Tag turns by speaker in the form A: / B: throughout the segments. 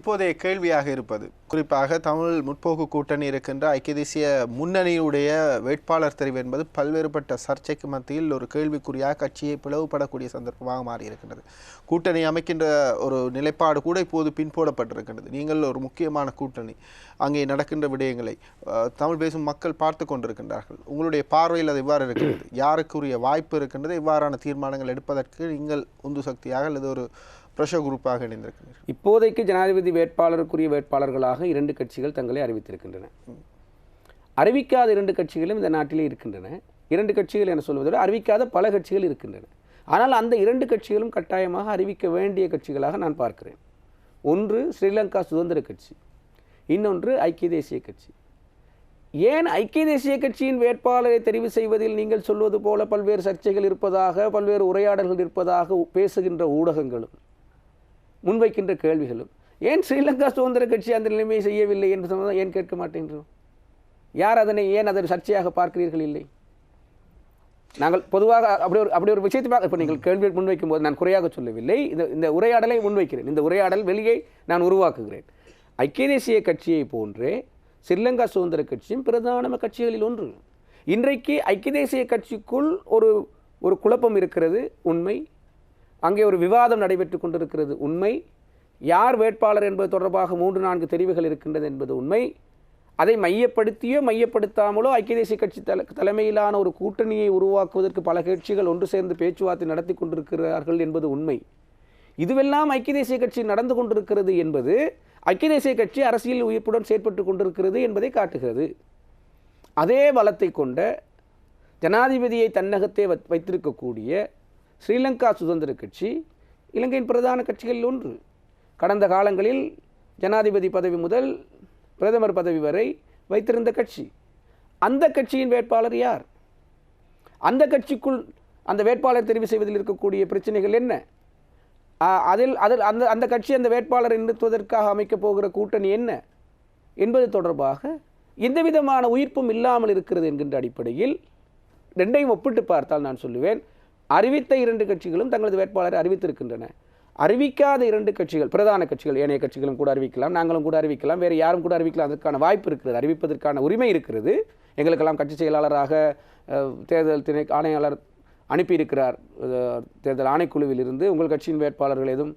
A: இப்போதைய கேள்வியாக இருப்பது குறிப்பாக தமிழ் முற்போக்கு கூட்டணி இருக்கின்ற ஐக்கிய தேசிய முன்னணியுடைய வேட்பாளர் தெரிவு என்பது பல்வேறுபட்ட சர்ச்சைக்கு மத்தியில் ஒரு கேள்விக்குறியாக கட்சியை பிளவுபடக்கூடிய சந்தர்ப்பமாக மாறி இருக்கின்றது கூட்டணி அமைக்கின்ற ஒரு நிலைப்பாடு கூட இப்போது பின்போடப்பட்டிருக்கின்றது. நீங்கள் ஒரு முக்கியமான கூட்டணி அங்கே நடக்கின்ற விடயங்களை தமிழ் பேசும் மக்கள் பார்த்து கொண்டிருக்கின்றார்கள். உங்களுடைய பார்வையில் அது எவ்வாறு இருக்கின்றது? யாருக்குரிய வாய்ப்பு இருக்கின்றது? இவ்வாறான தீர்மானங்கள் எடுப்பதற்கு நீங்கள் உந்து சக்தியாக அல்லது ஒரு ப்ரெஷர் குரூப்பாக இணைந்திருக்கிறீர்கள்.
B: இப்போதைக்கு ஜனாதிபதி வேட்பாளருக்குரிய வேட்பாளர்களாக இரண்டு கட்சிகள் தங்களை அறிவித்திருக்கின்றன. அறிவிக்காத இரண்டு கட்சிகளும் இந்த நாட்டிலே இருக்கின்றன. இரண்டு கட்சிகள் என சொல்வதை விட அறிவிக்காத பல கட்சிகள் இருக்கின்றன. ஆனால் அந்த இரண்டு கட்சிகளும் கட்டாயமாக அறிவிக்க வேண்டிய கட்சிகளாக நான் பார்க்கிறேன். ஒன்று ஸ்ரீலங்கா சுதந்திர கட்சி இன்னொன்று ஐக்கிய தேசிய கட்சி. ஏன் ஐக்கிய தேசிய கட்சியின் வேட்பாளரை தெரிவு செய்வதில் நீங்கள் சொல்வது போல பல்வேறு சர்ச்சைகள் இருப்பதாக பல்வேறு உரையாடல்கள் இருப்பதாக பேசுகின்ற ஊடகங்களும் முன்வைக்கின்ற கேள்விகளும் ஏன் ஸ்ரீலங்கா சுதந்திர கட்சி அந்த நிலைமையை செய்யவில்லை? என்று சொன்னால் ஏன் கேட்க மாட்டேன்றோம் யார் அதனை ஏன் அதை சர்ச்சையாக பார்க்கிறீர்கள்? இல்லை. நாங்கள் பொதுவாக அப்படி ஒரு அப்படி ஒரு விஷயத்தை பார்க்க இப்போ நீங்கள் கேள்வி முன்வைக்கும் போது நான் குறையாக சொல்லவில்லை. இந்த இந்த உரையாடலை முன்வைக்கிறேன். இந்த உரையாடல் வெளியே நான் உருவாக்குகிறேன். ஐக்கிய தேசிய கட்சியை போன்றே ஸ்ரீலங்கா சுதந்திர கட்சியும் பிரதான கட்சிகளில் ஒன்று. இன்றைக்கு ஐக்கிய தேசிய கட்சிக்குள் ஒரு ஒரு குழப்பம் இருக்கிறது உண்மை. அங்கே ஒரு விவாதம் நடைபெற்று கொண்டிருக்கிறது உண்மை. யார் வேட்பாளர் என்பது தொடர்பாக மூன்று நான்கு தெரிவுகள் இருக்கின்றது என்பது உண்மை. அதை மையப்படுத்தியோ மையப்படுத்தாமலோ ஐக்கிய தேசிய கட்சி தல தலைமையிலான ஒரு கூட்டணியை உருவாக்குவதற்கு பல கட்சிகள் ஒன்று சேர்ந்து பேச்சுவார்த்தை நடத்தி கொண்டிருக்கிறார்கள் என்பது உண்மை. இதுவெல்லாம் ஐக்கிய தேசிய கட்சி நடந்து கொண்டிருக்கிறது என்பது ஐக்கிய தேசிய கட்சி அரசியல் உயிர்ப்புடன் செயற்பட்டு கொண்டிருக்கிறது என்பதை காட்டுகிறது. அதே பலத்தை கொண்ட ஜனாதிபதியை தன்னகத்தே வைத்திருக்கக்கூடிய ஸ்ரீலங்கா சுதந்திர கட்சி இலங்கையின் பிரதான கட்சிகளில் ஒன்று. கடந்த காலங்களில் ஜனாதிபதி பதவி முதல் பிரதமர் பதவி வரை வைத்திருந்த கட்சி. அந்த கட்சியின் வேட்பாளர் யார்? அந்த கட்சிக்குள் அந்த வேட்பாளர் தெரிவு செய்வதில் இருக்கக்கூடிய பிரச்சனைகள் என்ன? அதில் அதில் அந்த அந்த கட்சி அந்த வேட்பாளரை நிறுத்துவதற்காக அமைக்கப் போகிற கூட்டணி என்ன? என்பது தொடர்பாக எந்த விதமான உயிர்ப்பும் இல்லாமல் இருக்கிறது என்கின்ற அடிப்படையில் ரெண்டையும் ஒப்பிட்டு பார்த்தால் நான் சொல்லுவேன். அறிவித்த இரண்டு கட்சிகளும் தங்களது வேட்பாளரை அறிவித்திருக்கின்றன. அறிவிக்காத இரண்டு கட்சிகள் பிரதான கட்சிகள் ஏனைய கட்சிகளும் கூட அறிவிக்கலாம் நாங்களும் கூட அறிவிக்கலாம் வேறு யாரும் கூட அறிவிக்கலாம் அதற்கான வாய்ப்பு இருக்கிறது அறிவிப்பதற்கான உரிமை இருக்கிறது. எங்களுக்கெல்லாம் கட்சி செயலாளராக தேர்தல் திணை ஆணையாளர் அனுப்பியிருக்கிறார். தேர்தல் ஆணைக்குழுவில் இருந்து உங்கள் கட்சியின் வேட்பாளர்கள் எதுவும்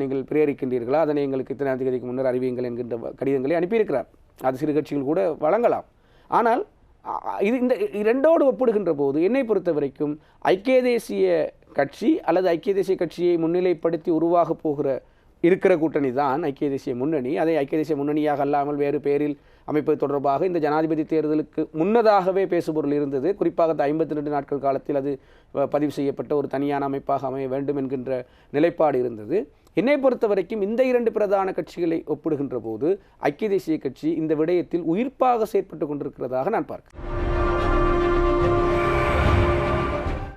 B: நீங்கள் பிரேரிக்கின்றீர்களா? அதனை எங்களுக்கு இத்தனை தேதிக்கு முன்னர் அறிவியுங்கள் என்கின்ற கடிதங்களை அனுப்பியிருக்கிறார். அது சிறு கட்சிகள் கூட வழங்கலாம். ஆனால் இது இந்த இரண்டோடு ஒப்பிடுகின்ற போது என்னை பொறுத்த வரைக்கும் ஐக்கிய தேசிய கட்சி அல்லது ஐக்கிய தேசிய கட்சியை முன்னிலைப்படுத்தி உருவாக போகிற இருக்கிற கூட்டணி தான் ஐக்கிய தேசிய முன்னணி. அதை ஐக்கிய தேசிய முன்னணியாக அல்லாமல் வேறு பேரில் அமைப்பது தொடர்பாக இந்த ஜனாதிபதி தேர்தலுக்கு முன்னதாகவே பேசுபொருள் இருந்தது. குறிப்பாக இந்த ஐம்பத்தி ரெண்டு நாட்கள் காலத்தில் அது பதிவு செய்யப்பட்ட ஒரு தனியான அமைப்பாக அமைய வேண்டும் என்கின்ற நிலைப்பாடு இருந்தது. என்னை பொறுத்த வரைக்கும் இந்த இரண்டு பிரதான கட்சிகளை ஒப்பிடுகின்ற போது ஐக்கிய தேசிய கட்சி இந்த விடயத்தில் உயிர்ப்பாக செயற்பட்டு கொண்டிருக்கிறதாக நான் பார்க்கிறேன்.